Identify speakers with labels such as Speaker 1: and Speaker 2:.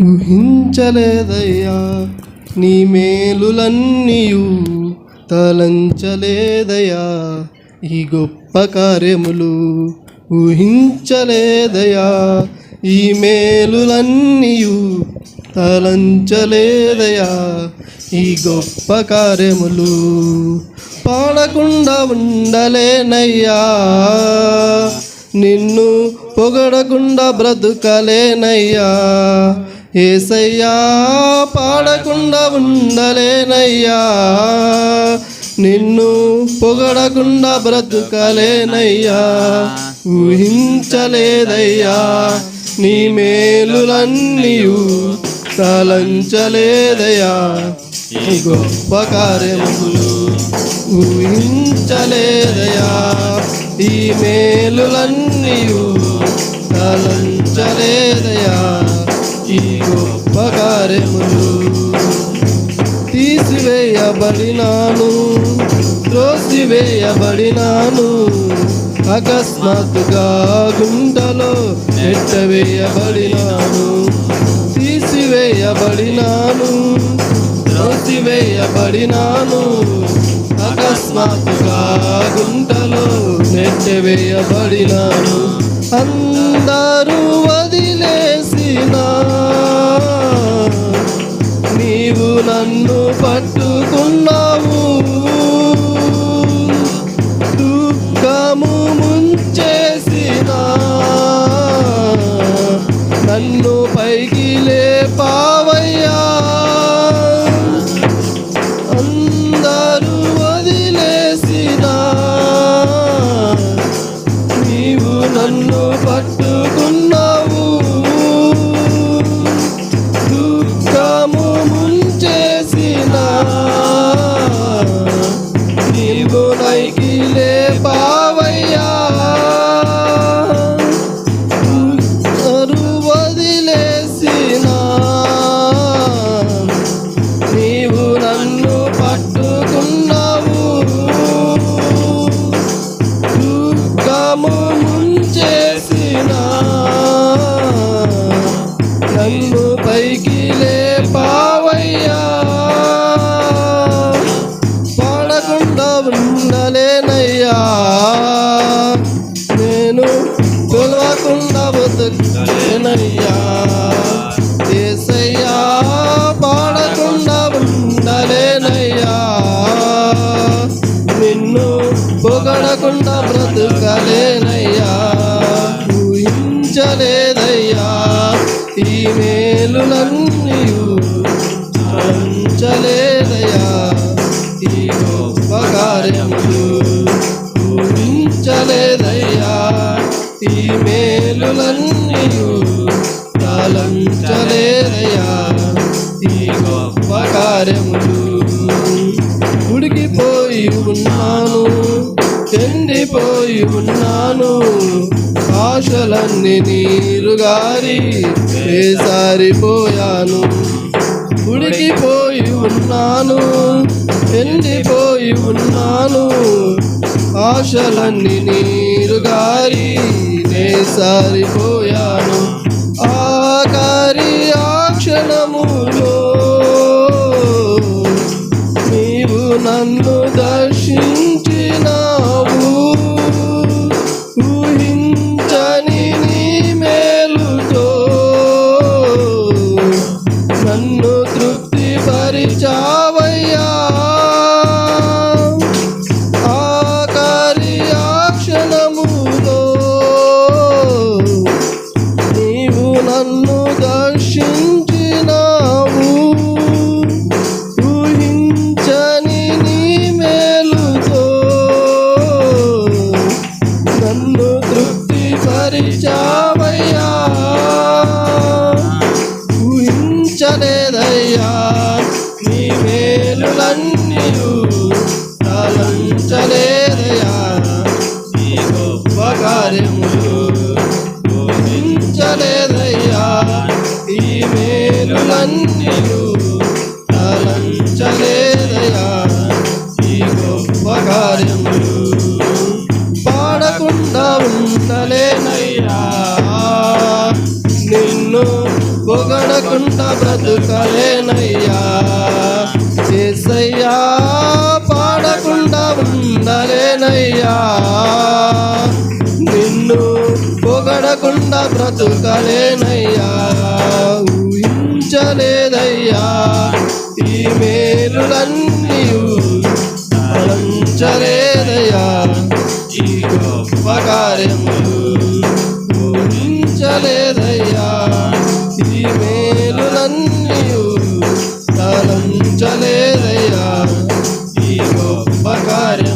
Speaker 1: ఊహించలేదయ్యా నీ మేలులన్నీయు తలంచలేదయా ఈ గొప్ప కార్యములు ఊహించలేదయా ఈ మేలులన్నీయు తలంచలేదయా ఈ గొప్ప కార్యములు పాడకుండా ఉండలేనయ్యా. నిన్ను పొగడకుండా బ్రతుకలేనయ్యా. ఏసయ్యా పాడకుండా ఉండలేనయ్యా. నిన్ను పొగడకుండా బ్రతుకలేనయ్యా. ఊహించలేదయ్యా. నీ మేలులన్నీయు తలంచలేదయ్యా. ఈ గొప్ప కార్యములు ఊహించలేదయా ఈ మేలులన్నీయు తలంచలేదయా గొప్ప కార్యములు తీసివేయబడినాను త్రోసివేయబడినాను. అకస్మాత్తుగా గుండలో నెట్టవేయబడినాను. తీసివేయబడినాను త్రోసివేయబడినాను. అకస్మాత్తుగా గుంటలో నెట్టవేయబడినాను. అందరూ వదిలేసినా నన్ను పట్టుకున్నావు. కాకుండా బతుకలేనయ్యా ఏసయ్యా పాడకుండా ఉండలేనయ్యా. నిన్ను పొగడకుండా బ్రతుకలేనయ్యా. ఊహించలేదయ్యా. ఈ మేలులన్నీయు అంచలేదయ్యా ఈ గొప్ప కార్యములు మేలులన్నీయు తాళంచలేదయ్యా ఈ గొప్ప కార్యములు ఉడికిపోయి ఉన్నాను ఎండిపోయి ఉన్నాను. ఆశలన్నీ నీరుగారి సారిపోయాను. ఉడికిపోయి ఉన్నాను ఎండిపోయి ఉన్నాను. ఆశలన్నీ నీరుగారి సారిపోయాను. Fernando. కార్యములు పాడకుండా ఉండలేనయ్యా. నిన్ను పొగడకుండా బ్రతుకలేనయ్యా. చేసయ్యా పాడకుండా ఉండలేనయ్యా. నిన్ను పొగడకుండా బ్రతుకలేనయ్యా. కార్యములు ఊహించలేదయ్యా ఈ మేలులన్నీ తలంచలేదయ్యా ఈ గొప్ప కార్యం